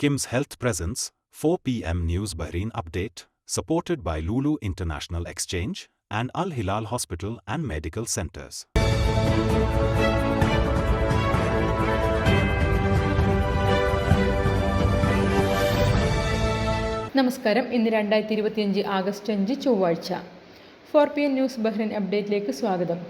Kim's Health Presence, 4 p.m. News Bahrain Update, supported by Lulu International Exchange and Al Hilal Hospital and Medical Centers. നമസ്കാരം ഇന്ന് രണ്ടായിരത്തി ഇരുപത്തിയഞ്ച് August അഞ്ച് ചൊവ്വാഴ്ച four P N news Bahrain അപ്ഡേറ്റിലേക്ക് സ്വാഗതം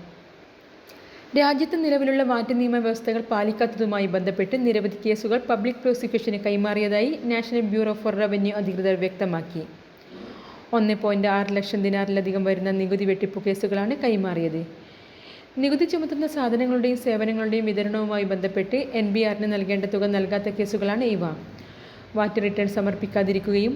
രാജ്യത്ത് നിലവിലുള്ള മാറ്റ നിയമ വ്യവസ്ഥകൾ പാലിക്കാത്തതുമായി ബന്ധപ്പെട്ട് നിരവധി കേസുകൾ പബ്ലിക് പ്രോസിക്യൂഷന് കൈമാറിയതായി നാഷണൽ ബ്യൂറോ ഫോർ റവന്യൂ അധികൃതർ വ്യക്തമാക്കി. ഒന്ന് പോയിന്റ് ആറ് ലക്ഷം ദിനാറിലധികം വരുന്ന നികുതി വെട്ടിപ്പ് കേസുകളാണ് കൈമാറിയത്. നികുതി ചുമത്തുന്ന സാധനങ്ങളുടെയും സേവനങ്ങളുടെയും വിതരണവുമായി ബന്ധപ്പെട്ട് എൻ ബി ആറിന് നൽകേണ്ട തുക നൽകാത്ത കേസുകളാണ് ഇവ. വാറ്റ് റിട്ടേൺ സമർപ്പിക്കാതിരിക്കുകയും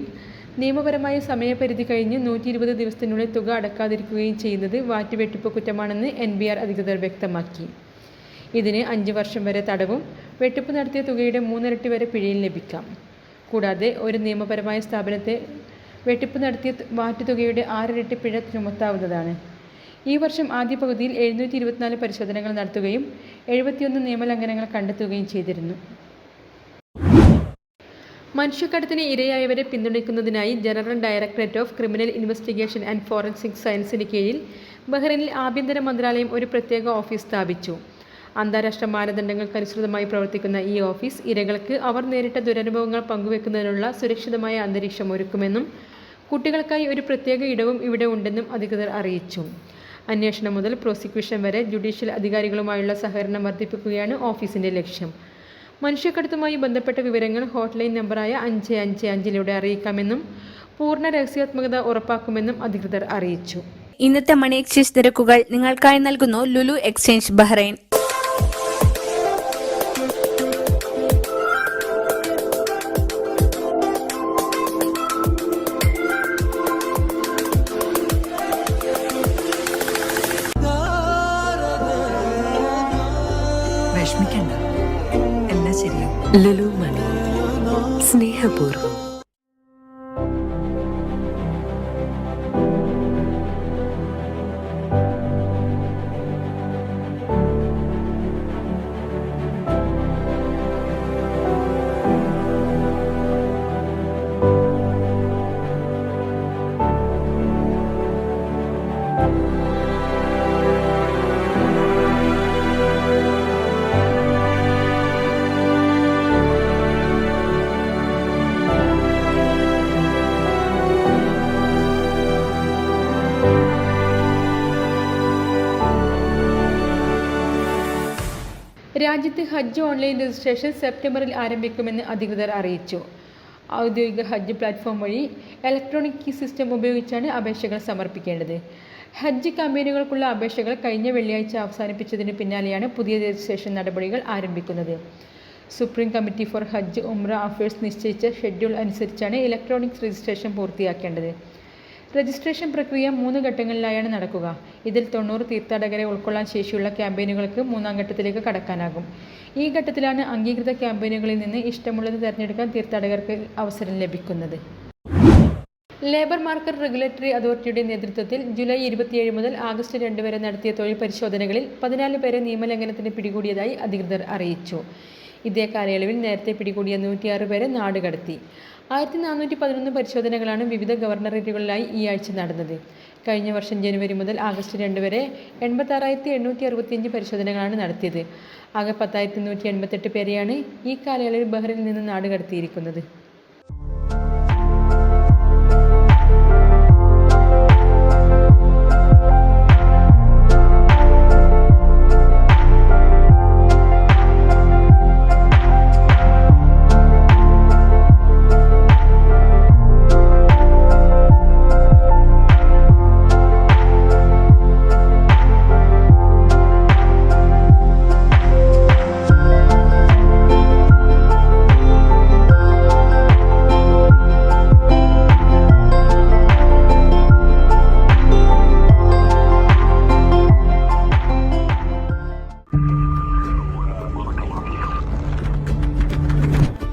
നിയമപരമായ സമയപരിധി കഴിഞ്ഞ് നൂറ്റി ഇരുപത് ദിവസത്തിനുള്ളിൽ തുക അടക്കാതിരിക്കുകയും ചെയ്യുന്നത് വാറ്റ് വെട്ടിപ്പ് കുറ്റമാണെന്ന് എൻ ബി ആർ അധികൃതർ വ്യക്തമാക്കി. ഇതിന് അഞ്ച് വർഷം വരെ തടവും വെട്ടിപ്പ് നടത്തിയ തുകയുടെ മൂന്നിരട്ടി വരെ പിഴയും ലഭിക്കാം. കൂടാതെ ഒരു നിയമപരമായ സ്ഥാപനത്തെ വെട്ടിപ്പ് നടത്തിയ വാറ്റ് തുകയുടെ ആറിരട്ടി പിഴ ചുമത്താവുന്നതാണ്. ഈ വർഷം ആദ്യ പകുതിയിൽ എഴുന്നൂറ്റി ഇരുപത്തിനാല് പരിശോധനകൾ നടത്തുകയും എഴുപത്തിയൊന്ന് നിയമലംഘനങ്ങൾ കണ്ടെത്തുകയും ചെയ്തിരുന്നു. മനുഷ്യക്കടത്തിന് ഇരയായവരെ പിന്തുണയ്ക്കുന്നതിനായി general directorate of criminal investigation and forensic സയൻസിന് കീഴിൽ ബഹ്റൈനിൽ ആഭ്യന്തര മന്ത്രാലയം ഒരു പ്രത്യേക ഓഫീസ് സ്ഥാപിച്ചു. അന്താരാഷ്ട്ര മാനദണ്ഡങ്ങൾക്കനുസൃതമായി പ്രവർത്തിക്കുന്ന ഈ ഓഫീസ് ഇരകൾക്ക് അവർ നേരിട്ട ദുരനുഭവങ്ങൾ പങ്കുവെക്കുന്നതിനുള്ള സുരക്ഷിതമായ അന്തരീക്ഷം ഒരുക്കുമെന്നും കുട്ടികൾക്കായി ഒരു പ്രത്യേക ഇടവും ഇവിടെ ഉണ്ടെന്നും അധികൃതർ അറിയിച്ചു. അന്വേഷണം മുതൽ പ്രോസിക്യൂഷൻ വരെ ജുഡീഷ്യൽ അധികാരികളുമായുള്ള സഹകരണം വർദ്ധിപ്പിക്കുകയാണ് ഓഫീസിന്റെ ലക്ഷ്യം. മനുഷ്യക്കടത്തുമായി ബന്ധപ്പെട്ട വിവരങ്ങൾ ഹോട്ട്ലൈൻ നമ്പറായ അഞ്ച് അഞ്ച് അഞ്ചിലൂടെ അറിയിക്കാമെന്നും പൂർണ രഹസ്യാത്മകത ഉറപ്പാക്കുമെന്നും അധികൃതർ അറിയിച്ചു. ഇന്നത്തെ മണി എക്സ്ചേഞ്ച് നിരക്കുകൾ നിങ്ങൾക്കായി നൽകുന്നു Lulu exchange Bahrain. Lulu money. സ്നേഹപൂർവം. രാജ്യത്ത് ഹജ്ജ് ഓൺലൈൻ രജിസ്ട്രേഷൻ സെപ്റ്റംബറിൽ ആരംഭിക്കുമെന്ന് അധികൃതർ അറിയിച്ചു. ഔദ്യോഗിക ഹജ്ജ് പ്ലാറ്റ്ഫോം വഴി ഇലക്ട്രോണിക് സിസ്റ്റം ഉപയോഗിച്ചാണ് അപേക്ഷകൾ സമർപ്പിക്കേണ്ടത്. ഹജ്ജ് കമ്പനികൾക്കുള്ള അപേക്ഷകൾ കഴിഞ്ഞ വെള്ളിയാഴ്ച അവസാനിപ്പിച്ചതിന് പിന്നാലെയാണ് പുതിയ രജിസ്ട്രേഷൻ നടപടികൾ ആരംഭിക്കുന്നത്. സുപ്രീം കമ്മിറ്റി ഫോർ ഹജ്ജ് ഉംറ അഫയേഴ്സ് നിശ്ചയിച്ച ഷെഡ്യൂൾ അനുസരിച്ചാണ് ഇലക്ട്രോണിക്സ് രജിസ്ട്രേഷൻ പൂർത്തിയാക്കേണ്ടത്. രജിസ്ട്രേഷൻ പ്രക്രിയ മൂന്ന് ഘട്ടങ്ങളിലായാണ് നടക്കുക. ഇതിൽ തൊണ്ണൂറ് തീർത്ഥാടകരെ ഉൾക്കൊള്ളാൻ ശേഷിയുള്ള ക്യാമ്പയിനുകൾക്ക് മൂന്നാം ഘട്ടത്തിലേക്ക് കടക്കാനാകും. ഈ ഘട്ടത്തിലാണ് അംഗീകൃത ക്യാമ്പയിനുകളിൽ നിന്ന് ഇഷ്ടമുള്ളത് തിരഞ്ഞെടുക്കാൻ തീർത്ഥാടകർക്ക് അവസരം ലഭിക്കുന്നത്. ലേബർ മാർക്കറ്റ് റെഗുലേറ്ററി അതോറിറ്റിയുടെ നേതൃത്വത്തിൽ ജൂലൈ ഇരുപത്തിയേഴ് മുതൽ ആഗസ്റ്റ് രണ്ട് വരെ നടത്തിയ തൊഴിൽ പരിശോധനകളിൽ പതിനാല് പേരെ നിയമലംഘനത്തിന് പിടികൂടിയതായി അധികൃതർ അറിയിച്ചു. ഇതേ കാലയളവിൽ നേരത്തെ പിടികൂടിയ നൂറ്റിയാറ് പേരെ നാടുകടത്തി. ആയിരത്തി നാനൂറ്റി പതിനൊന്ന് പരിശോധനകളാണ് വിവിധ ഗവർണറേറ്റുകളിലായി ഈ ആഴ്ച നടന്നത്. കഴിഞ്ഞ വർഷം ജനുവരി മുതൽ ആഗസ്റ്റ് രണ്ട് വരെ എൺപത്താറായിരത്തി എണ്ണൂറ്റി അറുപത്തിയഞ്ച് പരിശോധനകളാണ് നടത്തിയത്. ആകെ പത്തായിരത്തി നൂറ്റി എൺപത്തെട്ട് പേരെയാണ് ഈ കാലയളവിൽ ബഹ്റിനിൽ നിന്ന് നാടുകടത്തിയിരിക്കുന്നത്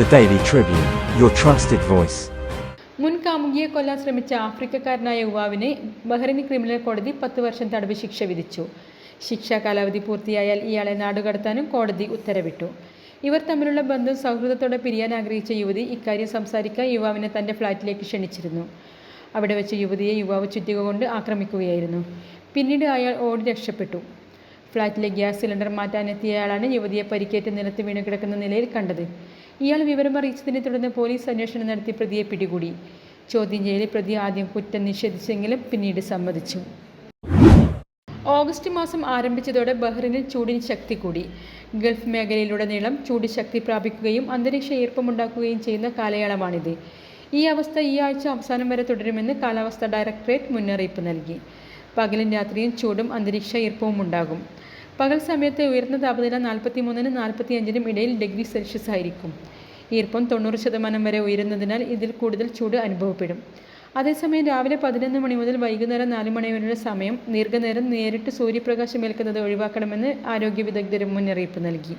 The Daily Tribune, your trusted voice. മുൻ കാമുകിയെ കൊല്ലാൻ ശ്രമിച്ച ആഫ്രിക്കക്കാരനായ യുവാവിന് ബഹ്റിൻ ക്രിമിനൽ കോടതി പത്ത് വർഷം തടവ് ശിക്ഷ വിധിച്ചു. ശിക്ഷാ കാലാവധി പൂർത്തിയായാൽ ഇയാളെ നാടുകടത്താനും കോടതി ഉത്തരവിട്ടു. ഇവർ തമ്മിലുള്ള ബന്ധം സൗഹൃദത്തോടെ പിരിയാൻ ആഗ്രഹിച്ച യുവതി ഇക്കാര്യം സംസാരിക്കാൻ യുവാവിനെ തന്റെ ഫ്ലാറ്റിലേക്ക് ക്ഷണിച്ചിരുന്നു. അവിടെ വെച്ച് യുവതിയെ യുവാവ് ചുറ്റിക കൊണ്ട് ആക്രമിക്കുകയായിരുന്നു. പിന്നീട് അയാൾ ഓടി രക്ഷപ്പെട്ടു. ഫ്ളാറ്റിലെ ഗ്യാസ് സിലിണ്ടർ മാറ്റാനെത്തിയയാളാണ് യുവതിയെ പരിക്കേറ്റ് നിലത്ത് വീണ് കിടക്കുന്ന നിലയിൽ കണ്ടത്. ഇയാൾ വിവരം അറിയിച്ചതിനെ തുടർന്ന് പോലീസ് അന്വേഷണം നടത്തി പ്രതിയെ പിടികൂടി. ചോദ്യം ചെയ്യലിൽ പ്രതി ആദ്യം കുറ്റം നിഷേധിച്ചെങ്കിലും പിന്നീട് സമ്മതിച്ചു. ഓഗസ്റ്റ് മാസം ആരംഭിച്ചതോടെ ബഹ്റിനിൽ ചൂടിന് ശക്തി കൂടി. ഗൾഫ് മേഖലയിലുടനീളം ചൂട് ശക്തി പ്രാപിക്കുകയും അന്തരീക്ഷ ഈർപ്പമുണ്ടാക്കുകയും ചെയ്യുന്ന കാലയളവാണിത്. ഈ അവസ്ഥ ഈ ആഴ്ച അവസാനം വരെ തുടരുമെന്ന് കാലാവസ്ഥാ ഡയറക്ടറേറ്റ് മുന്നറിയിപ്പ് നൽകി. പകലും രാത്രിയും ചൂടും അന്തരീക്ഷ ഈർപ്പവും ഉണ്ടാകും പകൽ സമയത്തെ ഉയർന്ന താപനില നാൽപ്പത്തി മൂന്നിനും നാൽപ്പത്തി അഞ്ചിനും ഇടയിൽ ഡിഗ്രി സെൽഷ്യസ് ആയിരിക്കും. ഈർപ്പം തൊണ്ണൂറ് ശതമാനം വരെ ഉയരുന്നതിനാൽ ഇതിൽ കൂടുതൽ ചൂട് അനുഭവപ്പെടും. അതേസമയം രാവിലെ പതിനൊന്ന് മണി മുതൽ വൈകുന്നേരം നാല് മണി വരെയുള്ള സമയം ദീർഘനേരം നേരിട്ട് സൂര്യപ്രകാശം ഏൽക്കുന്നത് ഒഴിവാക്കണമെന്ന് ആരോഗ്യ വിദഗ്ധരും മുന്നറിയിപ്പ് നൽകി.